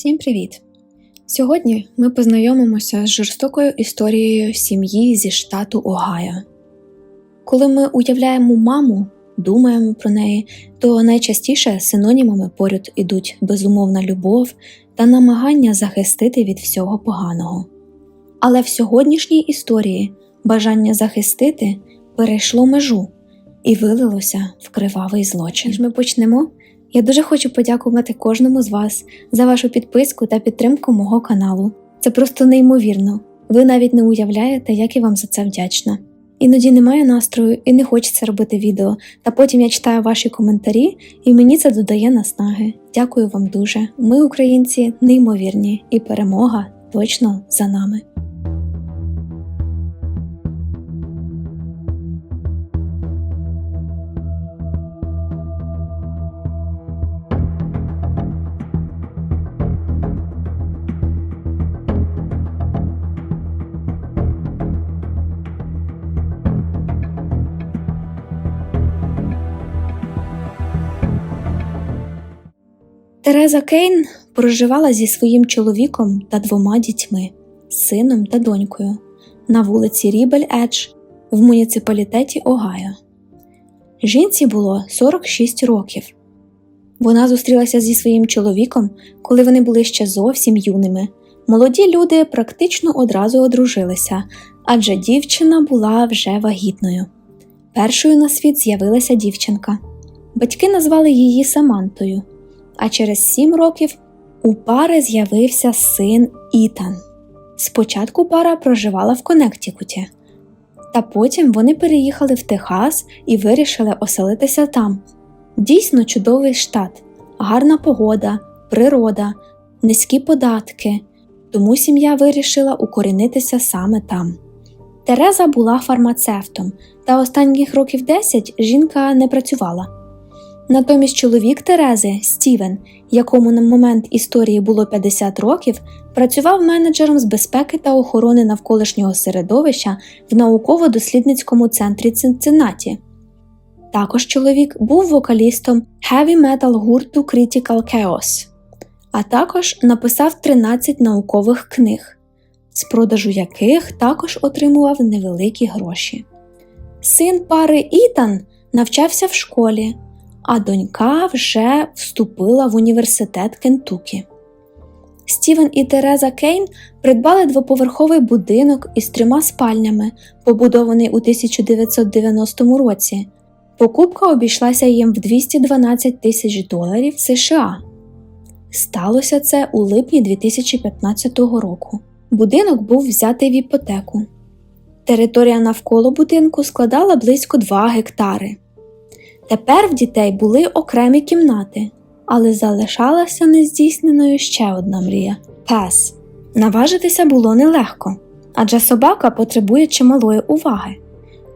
Всім привіт! Сьогодні ми познайомимося з жорстокою історією сім'ї зі штату Огайо. Коли ми уявляємо маму, думаємо про неї, то найчастіше синонімами поряд ідуть безумовна любов та намагання захистити від всього поганого. Але в сьогоднішній історії бажання захистити перейшло межу і вилилося в кривавий злочин. Ми почнемо. Я дуже хочу подякувати кожному з вас за вашу підписку та підтримку мого каналу. Це просто неймовірно. Ви навіть не уявляєте, як я вам за це вдячна. Іноді немає настрою і не хочеться робити відео, та потім я читаю ваші коментарі, і мені це додає наснаги. Дякую вам дуже. Ми, українці, неймовірні, і перемога точно за нами. Тереза Кейн проживала зі своїм чоловіком та двома дітьми, сином та донькою, на вулиці Рібель Едж в муніципалітеті Огайо. Жінці було 46 років. Вона зустрілася зі своїм чоловіком, коли вони були ще зовсім юними. Молоді люди практично одразу одружилися, адже дівчина була вже вагітною. Першою на світ з'явилася дівчинка. Батьки назвали її Самантою а через сім років у пари з'явився син Ітан. Спочатку пара проживала в Коннектікуті, та потім вони переїхали в Техас і вирішили оселитися там. Дійсно чудовий штат, гарна погода, природа, низькі податки, тому сім'я вирішила укорінитися саме там. Тереза була фармацевтом, та останніх років 10 жінка не працювала. Натомість чоловік Терези Стівен, якому на момент історії було 50 років, працював менеджером з безпеки та охорони навколишнього середовища в науково-дослідницькому центрі Цинциннаті. Також чоловік був вокалістом heavy metal гурту Critical Chaos, а також написав 13 наукових книг, з продажу яких також отримував невеликі гроші. Син пари Ітан навчався в школі а донька вже вступила в університет Кентукі. Стівен і Тереза Кейн придбали двоповерховий будинок із трьома спальнями, побудований у 1990 році. Покупка обійшлася їм в 212 тисяч доларів США. Сталося це у липні 2015 року. Будинок був взятий в іпотеку. Територія навколо будинку складала близько 2 гектари. Тепер в дітей були окремі кімнати, але залишалася нездійсненою ще одна мрія пес. Наважитися було нелегко, адже собака потребує чималої уваги.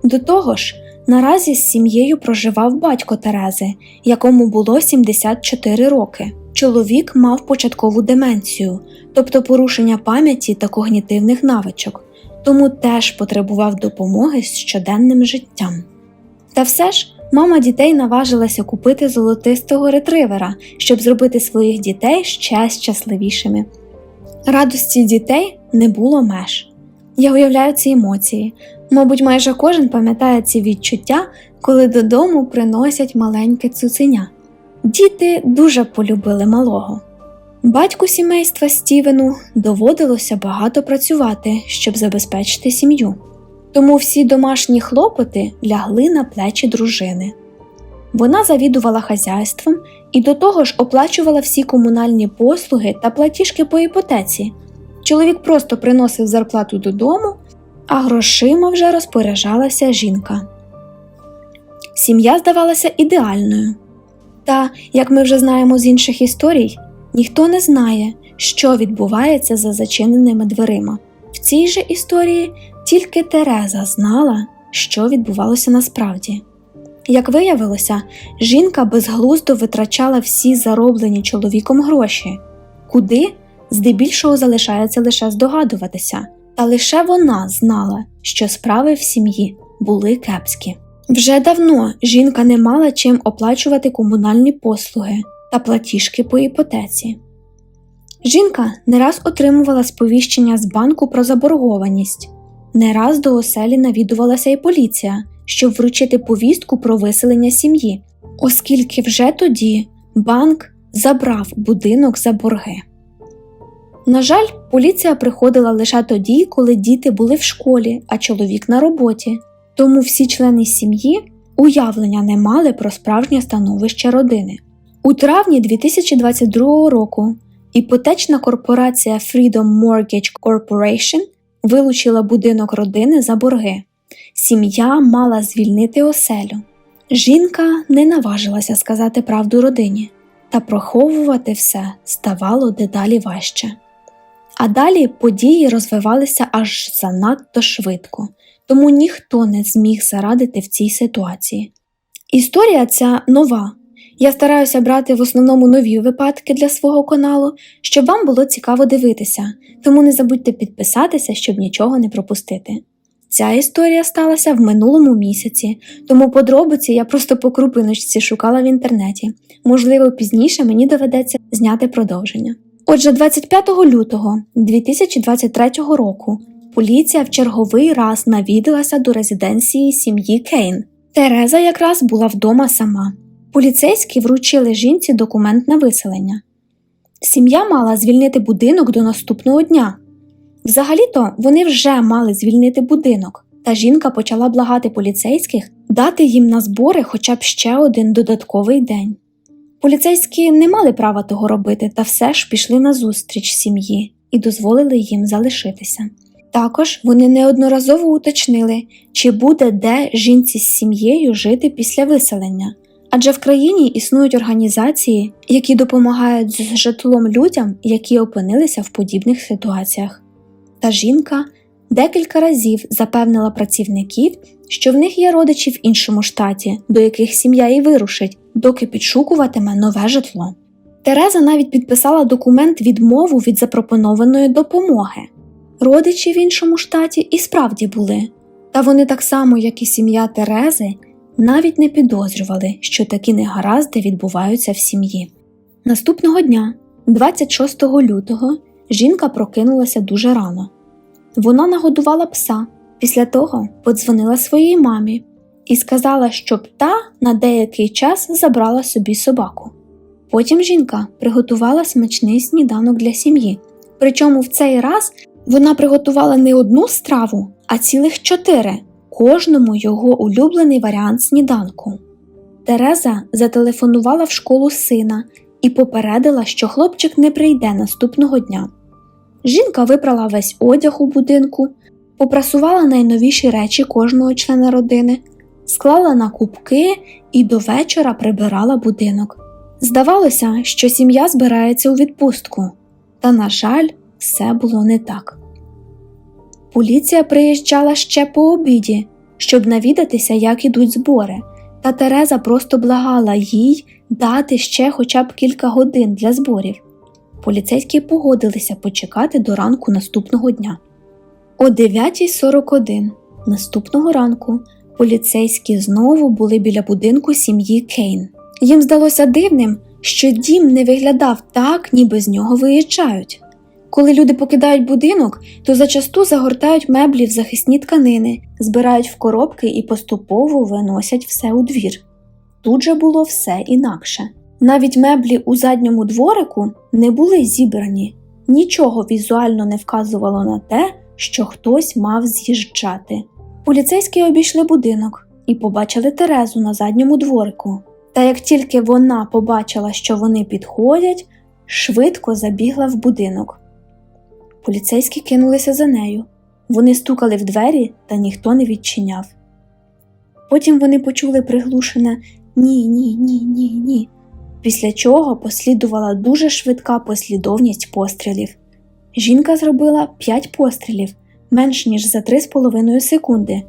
До того ж, наразі з сім'єю проживав батько Терези, якому було 74 роки. Чоловік мав початкову деменцію, тобто порушення пам'яті та когнітивних навичок, тому теж потребував допомоги з щоденним життям. Та все ж мама дітей наважилася купити золотистого ретривера, щоб зробити своїх дітей ще щасливішими. Радості дітей не було меж. Я уявляю ці емоції. Мабуть, майже кожен пам'ятає ці відчуття, коли додому приносять маленьке цуценя. Діти дуже полюбили малого. Батьку сімейства Стівену доводилося багато працювати, щоб забезпечити сім'ю тому всі домашні хлопоти лягли на плечі дружини. Вона завідувала хазяйством і до того ж оплачувала всі комунальні послуги та платіжки по іпотеці. Чоловік просто приносив зарплату додому, а грошима вже розпоряджалася жінка. Сім'я здавалася ідеальною. Та, як ми вже знаємо з інших історій, ніхто не знає, що відбувається за зачиненими дверима. В цій же історії тільки Тереза знала, що відбувалося насправді. Як виявилося, жінка безглуздо витрачала всі зароблені чоловіком гроші, куди здебільшого залишається лише здогадуватися, та лише вона знала, що справи в сім'ї були кепські. Вже давно жінка не мала чим оплачувати комунальні послуги та платіжки по іпотеці. Жінка не раз отримувала сповіщення з банку про заборгованість. Не раз до оселі навідувалася і поліція, щоб вручити повістку про виселення сім'ї, оскільки вже тоді банк забрав будинок за борги. На жаль, поліція приходила лише тоді, коли діти були в школі, а чоловік на роботі, тому всі члени сім'ї уявлення не мали про справжнє становище родини. У травні 2022 року іпотечна корпорація Freedom Mortgage Corporation вилучила будинок родини за борги. Сім'я мала звільнити оселю. Жінка не наважилася сказати правду родині, та проховувати все ставало дедалі важче. А далі події розвивалися аж занадто швидко, тому ніхто не зміг зарадити в цій ситуації. Історія ця нова. Я стараюся брати в основному нові випадки для свого каналу, щоб вам було цікаво дивитися, тому не забудьте підписатися, щоб нічого не пропустити. Ця історія сталася в минулому місяці, тому подробиці я просто по крупиночці шукала в інтернеті. Можливо, пізніше мені доведеться зняти продовження. Отже, 25 лютого 2023 року поліція в черговий раз навідалася до резиденції сім'ї Кейн. Тереза якраз була вдома сама. Поліцейські вручили жінці документ на виселення. Сім'я мала звільнити будинок до наступного дня. Взагалі-то вони вже мали звільнити будинок, та жінка почала благати поліцейських дати їм на збори хоча б ще один додатковий день. Поліцейські не мали права того робити, та все ж пішли на зустріч сім'ї і дозволили їм залишитися. Також вони неодноразово уточнили, чи буде де жінці з сім'єю жити після виселення. Адже в країні існують організації, які допомагають з житлом людям, які опинилися в подібних ситуаціях. Та жінка декілька разів запевнила працівників, що в них є родичі в іншому штаті, до яких сім'я і вирушить, доки підшукуватиме нове житло. Тереза навіть підписала документ відмову від запропонованої допомоги. Родичі в іншому штаті і справді були, та вони так само, як і сім'я Терези, навіть не підозрювали, що такі негаразди відбуваються в сім'ї. Наступного дня, 26 лютого, жінка прокинулася дуже рано. Вона нагодувала пса, після того подзвонила своїй мамі і сказала, щоб та на деякий час забрала собі собаку. Потім жінка приготувала смачний сніданок для сім'ї. Причому в цей раз вона приготувала не одну страву, а цілих чотири, кожному його улюблений варіант сніданку. Тереза зателефонувала в школу сина і попередила, що хлопчик не прийде наступного дня. Жінка випрала весь одяг у будинку, попрасувала найновіші речі кожного члена родини, склала на кубки і до вечора прибирала будинок. Здавалося, що сім'я збирається у відпустку, та, на жаль, все було не так. Поліція приїжджала ще по обіді, щоб навідатися, як ідуть збори, та Тереза просто благала їй дати ще хоча б кілька годин для зборів. Поліцейські погодилися почекати до ранку наступного дня. О 9.41 наступного ранку поліцейські знову були біля будинку сім'ї Кейн. Їм здалося дивним, що дім не виглядав так, ніби з нього виїжджають. Коли люди покидають будинок, то зачасту загортають меблі в захисні тканини, збирають в коробки і поступово виносять все у двір. Тут же було все інакше. Навіть меблі у задньому дворику не були зібрані, нічого візуально не вказувало на те, що хтось мав з'їжджати. Поліцейські обійшли будинок і побачили Терезу на задньому дворику. Та як тільки вона побачила, що вони підходять, швидко забігла в будинок. Поліцейські кинулися за нею. Вони стукали в двері, та ніхто не відчиняв. Потім вони почули приглушене ні, ні, ні, ні, ні. Після чого послідувала дуже швидка послідовність пострілів. Жінка зробила 5 пострілів менш ніж за 3,5 секунди,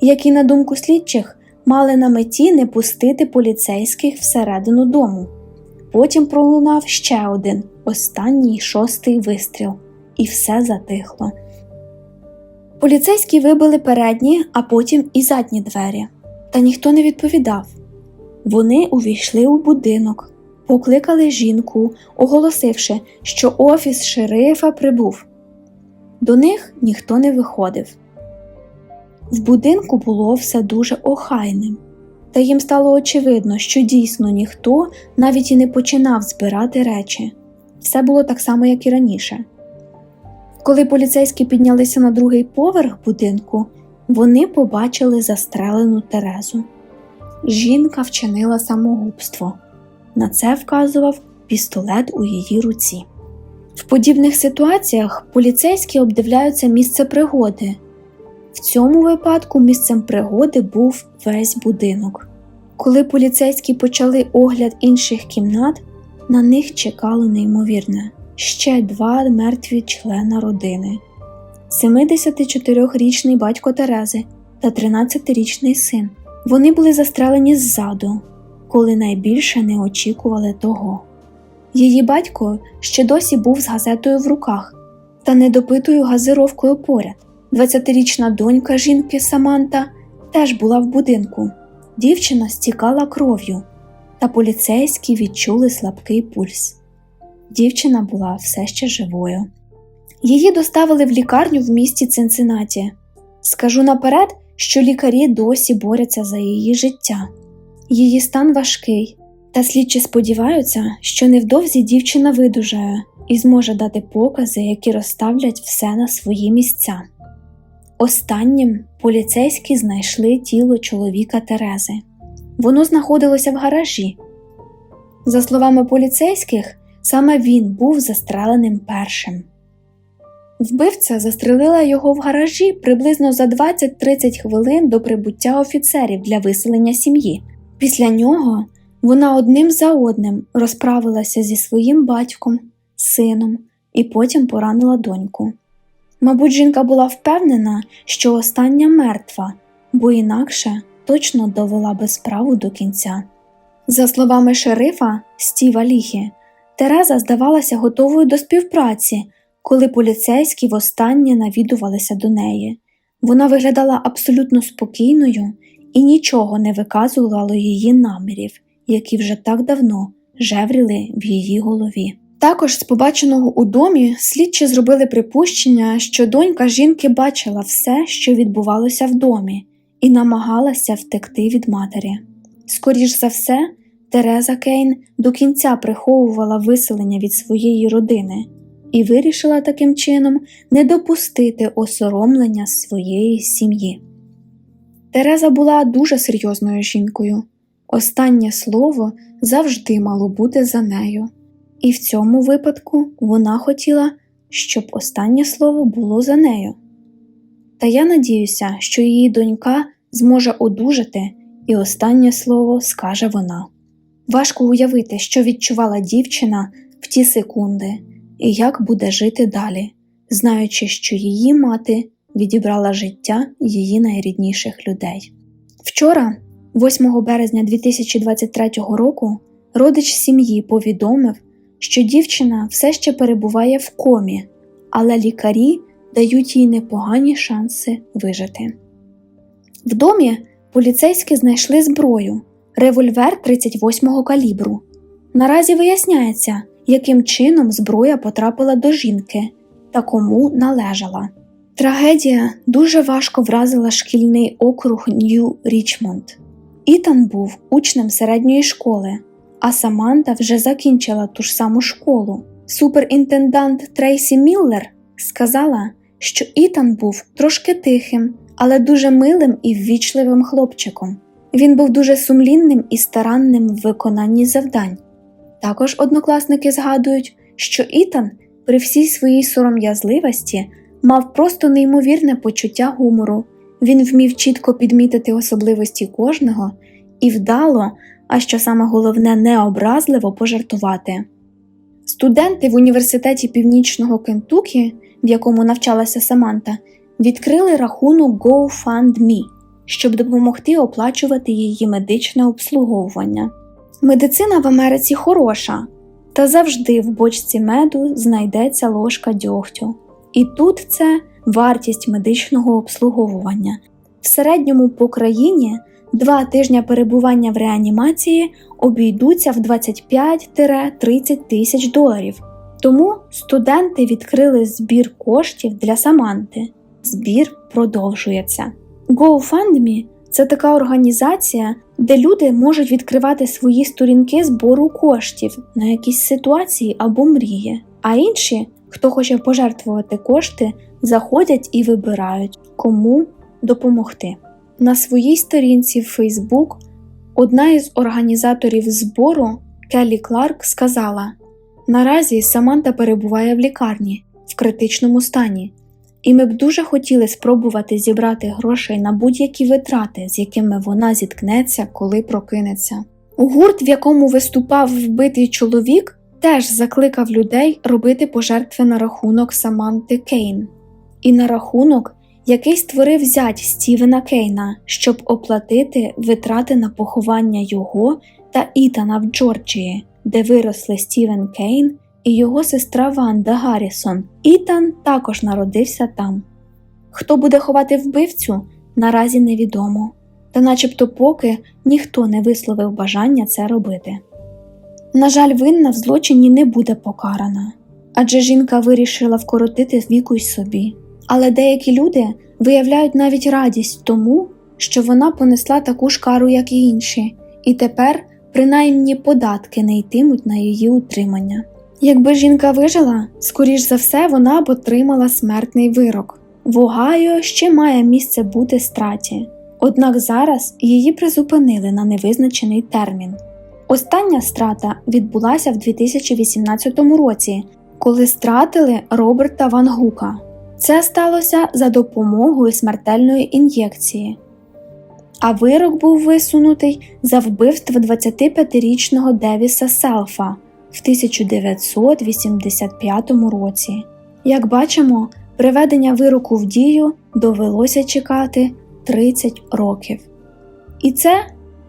які, на думку слідчих, мали на меті не пустити поліцейських всередину дому. Потім пролунав ще один, останній шостий вистріл, і все затихло. Поліцейські вибили передні, а потім і задні двері, та ніхто не відповідав. Вони увійшли у будинок, покликали жінку, оголосивши, що офіс шерифа прибув. До них ніхто не виходив. В будинку було все дуже охайним, та їм стало очевидно, що дійсно ніхто навіть і не починав збирати речі. Все було так само, як і раніше. Коли поліцейські піднялися на другий поверх будинку, вони побачили застрелену Терезу. Жінка вчинила самогубство. На це вказував пістолет у її руці. В подібних ситуаціях поліцейські обдивляються місце пригоди. В цьому випадку місцем пригоди був весь будинок. Коли поліцейські почали огляд інших кімнат, на них чекало неймовірне ще два мертві члена родини: 74-річний батько Терези та 13-річний син. Вони були застрелені ззаду, коли найбільше не очікували того. Її батько ще досі був з газетою в руках та недопитою газировкою поряд. 20-річна донька жінки Саманта теж була в будинку. Дівчина стікала кров'ю, та поліцейські відчули слабкий пульс. Дівчина була все ще живою. Її доставили в лікарню в місті Цинциннаті. Скажу наперед, що лікарі досі борються за її життя. Її стан важкий, та слідчі сподіваються, що невдовзі дівчина видужає і зможе дати покази, які розставлять все на свої місця. Останнім поліцейські знайшли тіло чоловіка Терези. Воно знаходилося в гаражі. За словами поліцейських, саме він був застреленим першим. Вбивця застрелила його в гаражі приблизно за 20-30 хвилин до прибуття офіцерів для виселення сім'ї. Після нього вона одним за одним розправилася зі своїм батьком, сином і потім поранила доньку. Мабуть, жінка була впевнена, що остання мертва, бо інакше точно довела би справу до кінця. За словами шерифа Стіва Ліхі, Тереза здавалася готовою до співпраці, коли поліцейські востаннє навідувалися до неї. Вона виглядала абсолютно спокійною і нічого не виказувало її намірів, які вже так давно жевріли в її голові. Також з побаченого у домі слідчі зробили припущення, що донька жінки бачила все, що відбувалося в домі, і намагалася втекти від матері. Скоріш за все, Тереза Кейн до кінця приховувала виселення від своєї родини і вирішила таким чином не допустити осоромлення своєї сім'ї. Тереза була дуже серйозною жінкою. Останнє слово завжди мало бути за нею. І в цьому випадку вона хотіла, щоб останнє слово було за нею. Та я надіюся, що її донька зможе одужати, і останнє слово скаже вона. Важко уявити, що відчувала дівчина в ті секунди, і як буде жити далі, знаючи, що її мати відібрала життя її найрідніших людей. Вчора, 8 березня 2023 року, родич сім'ї повідомив, що дівчина все ще перебуває в комі, але лікарі дають їй непогані шанси вижити. В домі поліцейські знайшли зброю, револьвер 38-го калібру. Наразі виясняється, яким чином зброя потрапила до жінки та кому належала. Трагедія дуже важко вразила шкільний округ Нью Річмонд. Ітан був учнем середньої школи, а Саманта вже закінчила ту ж саму школу. Суперінтендант Трейсі Міллер сказала, що Ітан був трошки тихим, але дуже милим і ввічливим хлопчиком. Він був дуже сумлінним і старанним в виконанні завдань. Також однокласники згадують, що Ітан при всій своїй сором'язливості мав просто неймовірне почуття гумору. Він вмів чітко підмітити особливості кожного і вдало, а що саме головне, необразливо пожартувати. Студенти в університеті Північного Кентукі, в якому навчалася Саманта, відкрили рахунок GoFundMe, щоб допомогти оплачувати її медичне обслуговування. Медицина в Америці хороша, та завжди в бочці меду знайдеться ложка дьогтю. І тут це вартість медичного обслуговування. В середньому по країні два тижні перебування в реанімації обійдуться в 25-30 тисяч доларів. Тому студенти відкрили збір коштів для Саманти. Збір продовжується. GoFundMe – це така організація, де люди можуть відкривати свої сторінки збору коштів на якісь ситуації або мрії. А інші, хто хоче пожертвувати кошти, заходять і вибирають, кому допомогти. На своїй сторінці в Facebook одна із організаторів збору Келлі Кларк сказала: Наразі Саманта перебуває в лікарні в критичному стані, і ми б дуже хотіли спробувати зібрати грошей на будь-які витрати, з якими вона зіткнеться, коли прокинеться. Гурт, в якому виступав вбитий чоловік, теж закликав людей робити пожертви на рахунок Саманти Кейн і на рахунок, який створив зять Стівена Кейна, щоб оплатити витрати на поховання його та Ітана в Джорджії, де виросли Стівен Кейн і його сестра Ванда Гаррісон. Ітан також народився там. Хто буде ховати вбивцю, наразі невідомо, та начебто поки ніхто не висловив бажання це робити. На жаль, винна в злочині не буде покарана, адже жінка вирішила вкоротити віку й собі. Але деякі люди виявляють навіть радість тому, що вона понесла таку ж кару, як і інші, і тепер принаймні податки не йтимуть на її утримання. Якби жінка вижила, скоріш за все вона б отримала смертний вирок. В Огайо ще має місце бути страті, однак зараз її призупинили на невизначений термін. Остання страта відбулася в 2018 році, коли стратили Роберта Ван Гука. Це сталося за допомогою смертельної ін'єкції. А вирок був висунутий за вбивство 25-річного Девіса Селфа в 1985 році. Як бачимо, приведення вироку в дію довелося чекати 30 років. І це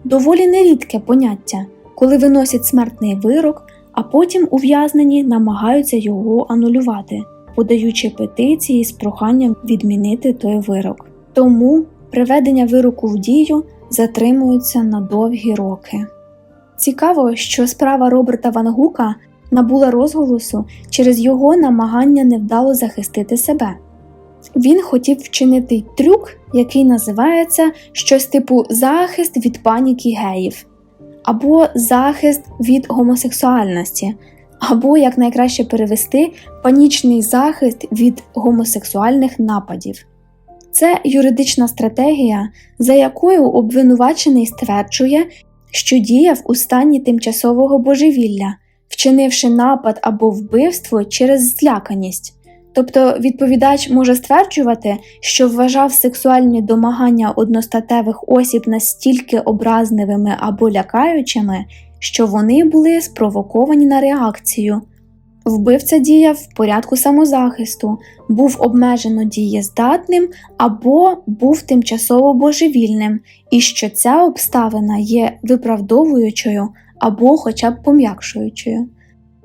доволі нерідке поняття, коли виносять смертний вирок, а потім ув'язнені намагаються його анулювати, подаючи петиції з проханням відмінити той вирок. Тому приведення вироку в дію затримуються на довгі роки. Цікаво, що справа Роберта Ван Гука набула розголосу через його намагання невдало захистити себе. Він хотів вчинити трюк, який називається щось типу захист від паніки геїв, або захист від гомосексуальності, або, як найкраще перевести, панічний захист від гомосексуальних нападів. Це юридична стратегія, за якою обвинувачений стверджує, що діяв у стані тимчасового божевілля, вчинивши напад або вбивство через зляканість. Тобто відповідач може стверджувати, що вважав сексуальні домагання одностатевих осіб настільки образливими або лякаючими, що вони були спровоковані на реакцію. Вбивця діяв в порядку самозахисту, був обмежено дієздатним або був тимчасово божевільним, і що ця обставина є виправдовуючою або хоча б пом'якшуючою.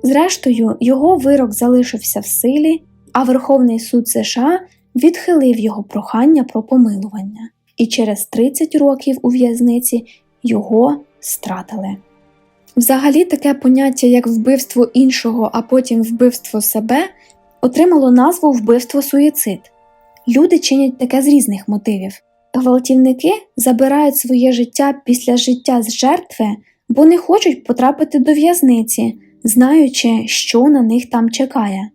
Зрештою, його вирок залишився в силі, а Верховний суд США відхилив його прохання про помилування, і через 30 років у в'язниці його стратили. Взагалі, таке поняття, як вбивство іншого, а потім вбивство себе, отримало назву вбивство суїцид. Люди чинять таке з різних мотивів. Гвалтівники забирають своє життя після життя з жертви, бо не хочуть потрапити до в'язниці, знаючи, що на них там чекає.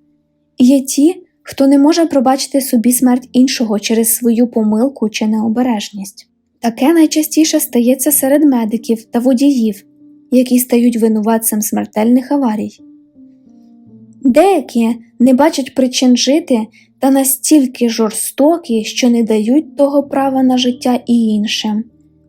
Є ті, хто не може пробачити собі смерть іншого через свою помилку чи необережність. Таке найчастіше стається серед медиків та водіїв які стають винуватцем смертельних аварій. Деякі не бачать причин жити та настільки жорстокі, що не дають того права на життя і іншим.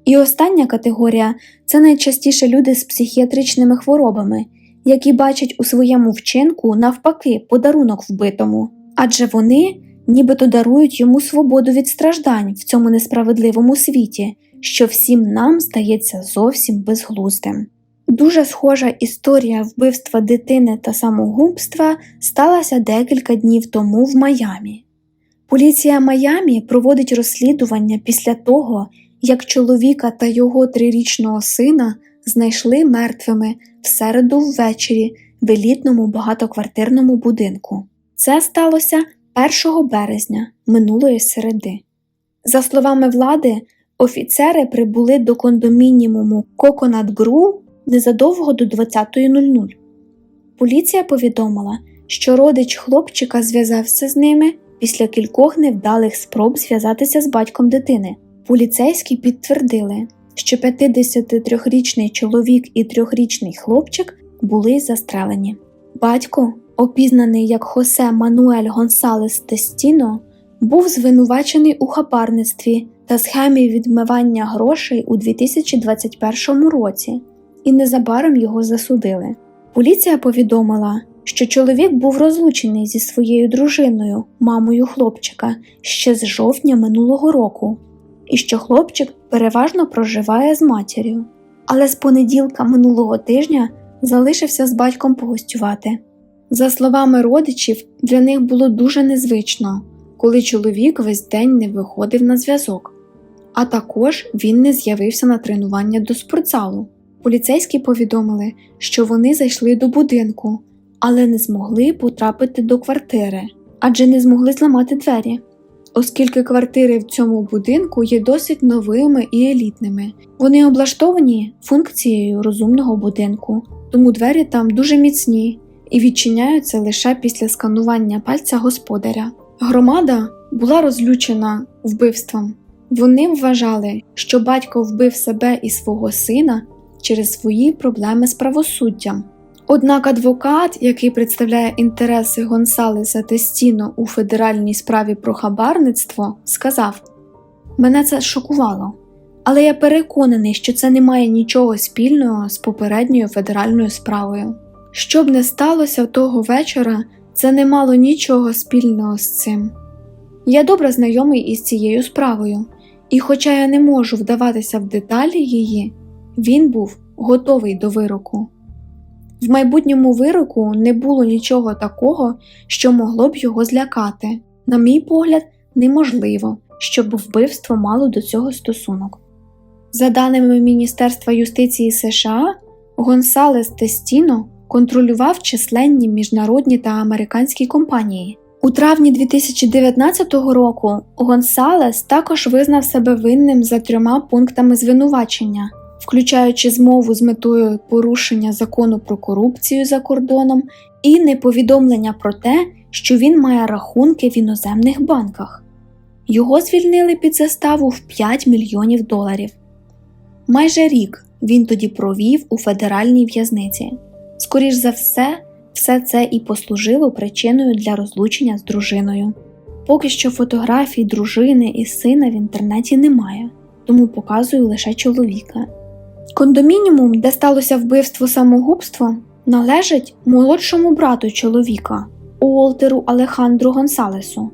І остання категорія це найчастіше люди з психіатричними хворобами, які бачать у своєму вчинку навпаки подарунок вбитому, адже вони нібито дарують йому свободу від страждань в цьому несправедливому світі, що всім нам здається зовсім безглуздим. Дуже схожа історія вбивства дитини та самогубства сталася декілька днів тому в Майамі. Поліція Майамі проводить розслідування після того, як чоловіка та його трирічного сина знайшли мертвими в середу ввечері в елітному багатоквартирному будинку. Це сталося 1 березня минулої середи. За словами влади, офіцери прибули до кондомініуму Coconut Grove незадовго до 20.00. Поліція повідомила, що родич хлопчика зв'язався з ними після кількох невдалих спроб зв'язатися з батьком дитини. Поліцейські підтвердили, що 53-річний чоловік і 3-річний хлопчик були застрелені. Батько, опізнаний як Хосе Мануель Гонсалес Тестіно, був звинувачений у хабарництві та схемі відмивання грошей у 2021 році, і незабаром його засудили. Поліція повідомила, що чоловік був розлучений зі своєю дружиною, мамою хлопчика, ще з жовтня минулого року, і що хлопчик переважно проживає з матір'ю. Але з понеділка минулого тижня залишився з батьком погостювати. За словами родичів, для них було дуже незвично, коли чоловік весь день не виходив на зв'язок, а також він не з'явився на тренування до спортзалу. Поліцейські повідомили, що вони зайшли до будинку, але не змогли потрапити до квартири, адже не змогли зламати двері. Оскільки квартири в цьому будинку є досить новими і елітними, вони облаштовані функцією розумного будинку, тому двері там дуже міцні і відчиняються лише після сканування пальця господаря. Громада була розлючена вбивством. Вони вважали, що батько вбив себе і свого сина через свої проблеми з правосуддям. Однак адвокат, який представляє інтереси Гонсалеса Тестіно у федеральній справі про хабарництво, сказав: Мене це шокувало, але я переконаний, що це не має нічого спільного з попередньою федеральною справою. Що б не сталося того вечора, це не мало нічого спільного з цим. Я добре знайомий із цією справою, і, хоча я не можу вдаватися в деталі її, він був готовий до вироку. В майбутньому вироку не було нічого такого, що могло б його злякати. На мій погляд, неможливо, щоб вбивство мало до цього стосунок. За даними Міністерства юстиції США, Гонсалес Тестіно контролював численні міжнародні та американські компанії. У травні 2019 року Гонсалес також визнав себе винним за трьома пунктами звинувачення включаючи змову з метою порушення закону про корупцію за кордоном і неповідомлення про те, що він має рахунки в іноземних банках. Його звільнили під заставу в 5 мільйонів доларів. Майже рік він тоді провів у федеральній в'язниці. Скоріш за все, все це і послужило причиною для розлучення з дружиною. Поки що фотографій дружини і сина в інтернеті немає, тому показую лише чоловіка. Кондомініум, де сталося вбивство самогубство, належить молодшому брату чоловіка Уолтеру Алехандру Гонсалесу,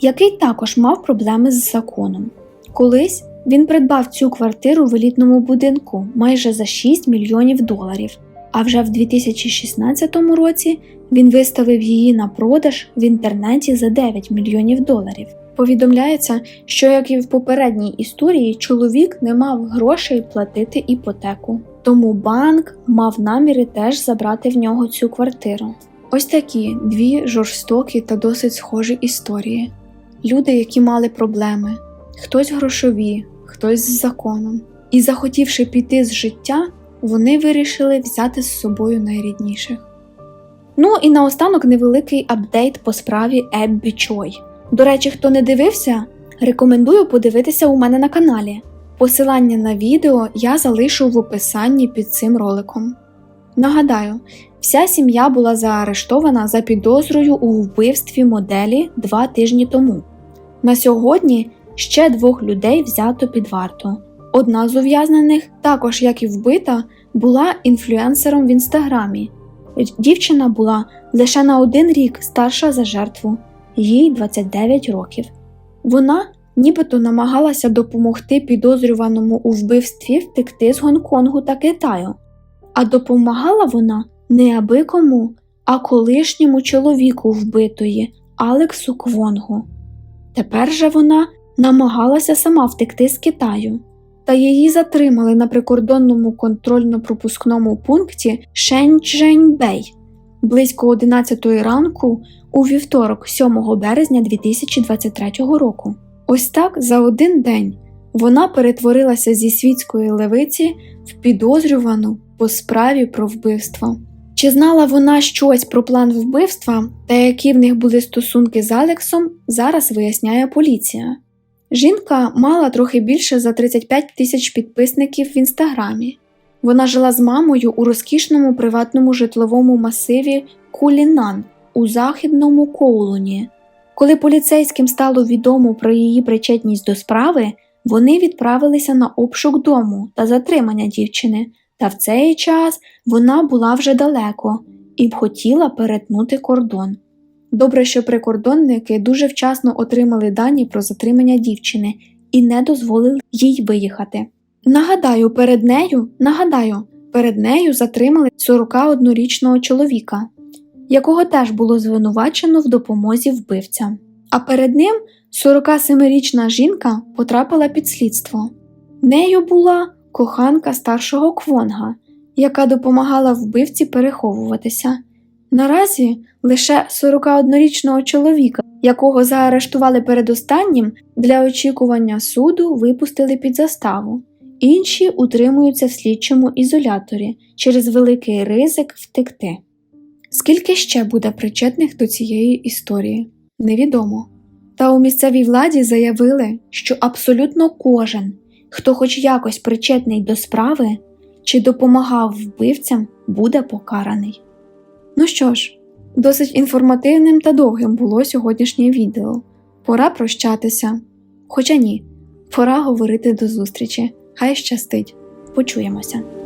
який також мав проблеми з законом. Колись він придбав цю квартиру в елітному будинку майже за 6 мільйонів доларів, а вже в 2016 році він виставив її на продаж в інтернеті за 9 мільйонів доларів. Повідомляється, що як і в попередній історії, чоловік не мав грошей платити іпотеку, тому банк мав наміри теж забрати в нього цю квартиру. Ось такі дві жорстокі та досить схожі історії. Люди, які мали проблеми, хтось грошові, хтось з законом. І, захотівши піти з життя, вони вирішили взяти з собою найрідніших. Ну і наостанок невеликий апдейт по справі Еббі Чой. До речі, хто не дивився, рекомендую подивитися у мене на каналі. Посилання на відео я залишу в описанні під цим роликом. Нагадаю, вся сім'я була заарештована за підозрою у вбивстві моделі два тижні тому. На сьогодні ще двох людей взято під варту. Одна з ув'язнених, також як і вбита, була інфлюенсером в інстаграмі. Дівчина була лише на один рік старша за жертву їй 29 років. Вона нібито намагалася допомогти підозрюваному у вбивстві втекти з Гонконгу та Китаю, а допомагала вона не аби кому, а колишньому чоловіку вбитої Алексу Квонгу. Тепер же вона намагалася сама втекти з Китаю. та її затримали на прикордонному контрольно-пропускному пункті Шенчженьбей близько 11 ранку у вівторок, 7 березня 2023 року. Ось так за один день вона перетворилася зі світської левиці в підозрювану по справі про вбивство. Чи знала вона щось про план вбивства та які в них були стосунки з Алексом, зараз виясняє поліція. Жінка мала трохи більше за 35 тисяч підписників в інстаграмі. Вона жила з мамою у розкішному приватному житловому масиві Кулінан у західному Коулуні. Коли поліцейським стало відомо про її причетність до справи, вони відправилися на обшук дому та затримання дівчини, та в цей час вона була вже далеко і б хотіла перетнути кордон. Добре, що прикордонники дуже вчасно отримали дані про затримання дівчини і не дозволили їй виїхати. Нагадаю, перед нею, нагадаю, перед нею затримали 41-річного чоловіка, якого теж було звинувачено в допомозі вбивцям. А перед ним 47-річна жінка потрапила під слідство. Нею була коханка старшого Квонга, яка допомагала вбивці переховуватися. Наразі лише 41-річного чоловіка, якого заарештували передостаннім, для очікування суду випустили під заставу. Інші утримуються в слідчому ізоляторі через великий ризик втекти. Скільки ще буде причетних до цієї історії, невідомо. Та у місцевій владі заявили, що абсолютно кожен, хто хоч якось причетний до справи чи допомагав вбивцям, буде покараний. Ну що ж, досить інформативним та довгим було сьогоднішнє відео. Пора прощатися. Хоча ні, пора говорити до зустрічі. Хай щастить. Почуємося.